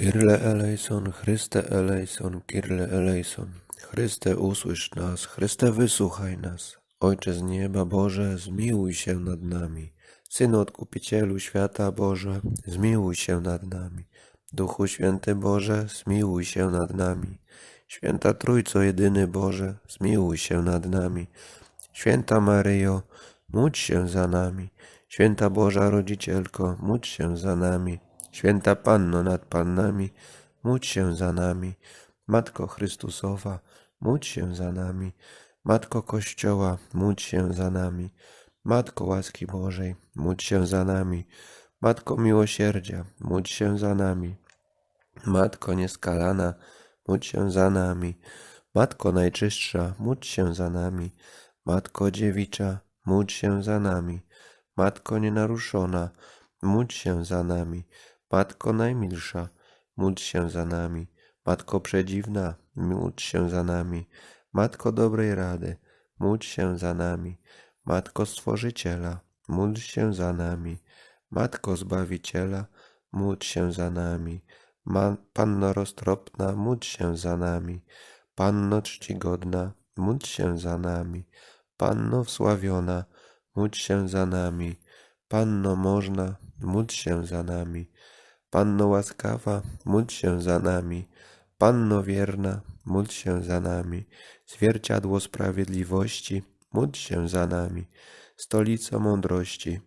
Kyrle eleison, Chryste eleison, Kyrle eleison. Chryste usłysz nas, Chryste wysłuchaj nas. Ojcze z nieba Boże, zmiłuj się nad nami. Synu Odkupicielu świata Boże, zmiłuj się nad nami. Duchu Święty Boże, zmiłuj się nad nami. Święta Trójco Jedyny Boże, zmiłuj się nad nami. Święta Maryjo, módl się za nami. Święta Boża Rodzicielko, módl się za nami. Święta Panno nad Pannami, módl się za nami. Matko Chrystusowa, módl się za nami. Matko Kościoła, módl się za nami. Matko łaski Bożej, módl się za nami. Matko miłosierdzia, módl się za nami. Matko nieskalana, módl się za nami. Matko najczystsza, módl się za nami. Matko dziewicza, módl się za nami. Matko nienaruszona, módl się za nami. Matko najmilsza, módl się za nami. Matko przedziwna, módl się za nami. Matko dobrej rady, módl się za nami. Matko Stworzyciela, módl się za nami. Matko Zbawiciela, módl się za nami. Ma, Panno roztropna, módl się za nami. Panno czcigodna, módl się za nami. Panno wsławiona, módl się za nami. Panno można, módl się za nami. Panno łaskawa, módl się za nami. Panno wierna, módl się za nami. Zwierciadło sprawiedliwości, módl się za nami. Stolico mądrości,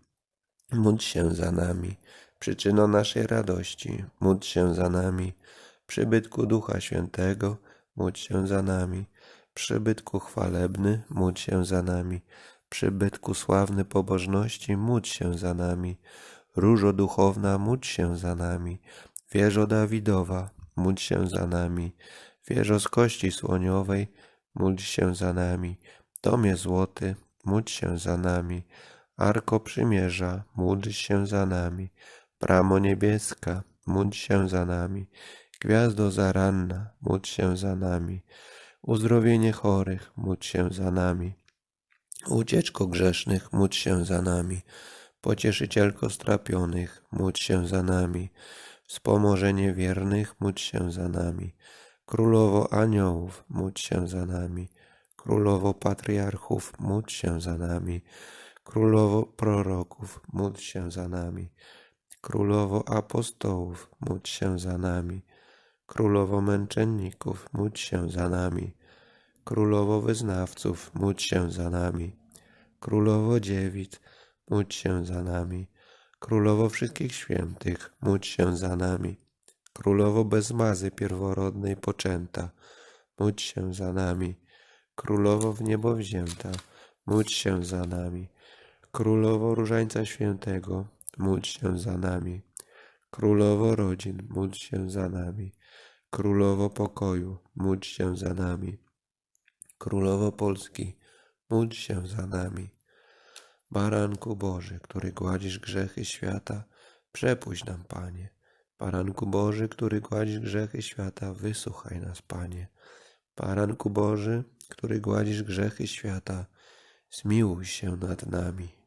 módl się za nami. Przyczyno naszej radości, módl się za nami. Przybytku Ducha Świętego, módl się za nami. Przybytku chwalebny, módl się za nami. Przybytku sławny pobożności, módl się za nami. Różo duchowna, módl się za nami. Wieżo Dawidowa, módl się za nami. Wieżo z kości słoniowej, módl się za nami. Tomie złoty, módl się za nami. Arko przymierza, módl się za nami. Bramo niebieska, módl się za nami. Gwiazdo zaranna, módl się za nami. Uzdrowienie chorych, módl się za nami. Ucieczko grzesznych, módl się za nami. Pocieszycielko strapionych, módl się za nami. Wspomożenie wiernych, módl się za nami. Królowo aniołów, módl się za nami. Królowo patriarchów, módl się za nami. Królowo proroków, módl się za nami. Królowo apostołów, módl się za nami. Królowo męczenników, módl się za nami. Królowo wyznawców, módl się za nami. Królowo dziewic, módl się za nami. Królowo wszystkich świętych, módl się za nami. Królowo bez mazy pierworodnej poczęta, módl się za nami. Królowo w niebo wzięta, módl się za nami. Królowo Różańca Świętego, módl się za nami. Królowo rodzin, módl się za nami. Królowo pokoju, módl się za nami. Królowo Polski, módl się za nami. Baranku Boży, który gładzisz grzechy świata, przepuść nam, Panie. Baranku Boży, który gładzisz grzechy świata, wysłuchaj nas, Panie. Baranku Boży, który gładzisz grzechy świata, zmiłuj się nad nami.